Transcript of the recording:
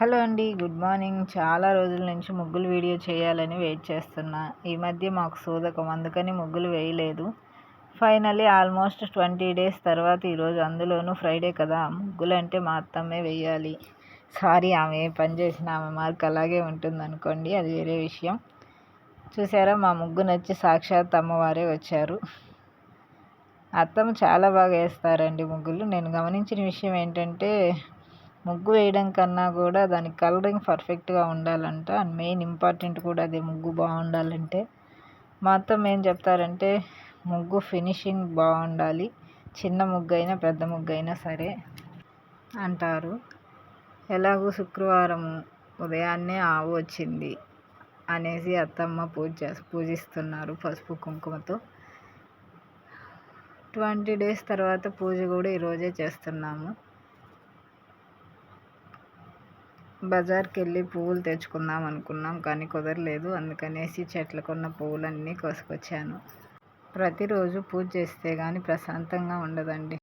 Hello అండి good morning. చాలా రోజుల నుంచి ముగ్గులు వీడియో చేయాలని వెయిట్ చేస్తున్నా. ఈ మధ్య మాకు సూదకం అందుకని ముగ్గులు వేయలేదు. ఫైనల్లీ ఆల్మోస్ట్ ట్వంటీ డేస్ తర్వాత ఈరోజు అందులోనూ ఫ్రైడే కదా ముగ్గులు అంటే మా అత్తమ్మే వేయాలి సారీ ఆమె పని చేసినా ఆమె మార్క్ అలాగే ఉంటుంది అనుకోండి అది వేరే విషయం. చూసారా మా ముగ్గు నచ్చి సాక్షాత్ అమ్మవారే వచ్చారు. అత్తమ్మ చాలా బాగా వేస్తారండి ముగ్గులు. నేను గమనించిన విషయం ఏంటంటే ముగ్గు వేయడం కన్నా కూడా దాని కలరింగ్ పర్ఫెక్ట్గా ఉండాలంట. అండ్ మెయిన్ ఇంపార్టెంట్ కూడా అదే ముగ్గు బాగుండాలంటే. మొత్తం ఏం చెప్తారంటే ముగ్గు ఫినిషింగ్ బాగుండాలి. చిన్న ముగ్గు అయినా పెద్ద ముగ్గు అయినా సరే అంటారు. ఎలాగో శుక్రవారం ఉదయాన్నే ఆవు వచ్చింది అనేసి అత్తమ్మ పూజ పూజిస్తున్నారు పసుపు కుంకుమతో. ట్వంటీ డేస్ తర్వాత పూజ కూడా ఈరోజే చేస్తున్నాము. బజార్కి వెళ్ళి పువ్వులు తెచ్చుకుందాం అనుకున్నాం కానీ కుదరలేదు. అందుకనేసి చెట్లకున్న పువ్వులన్నీ కోసుకొచ్చాను. ప్రతిరోజు పూజ చేస్తే కానీ ప్రశాంతంగా ఉండదండి.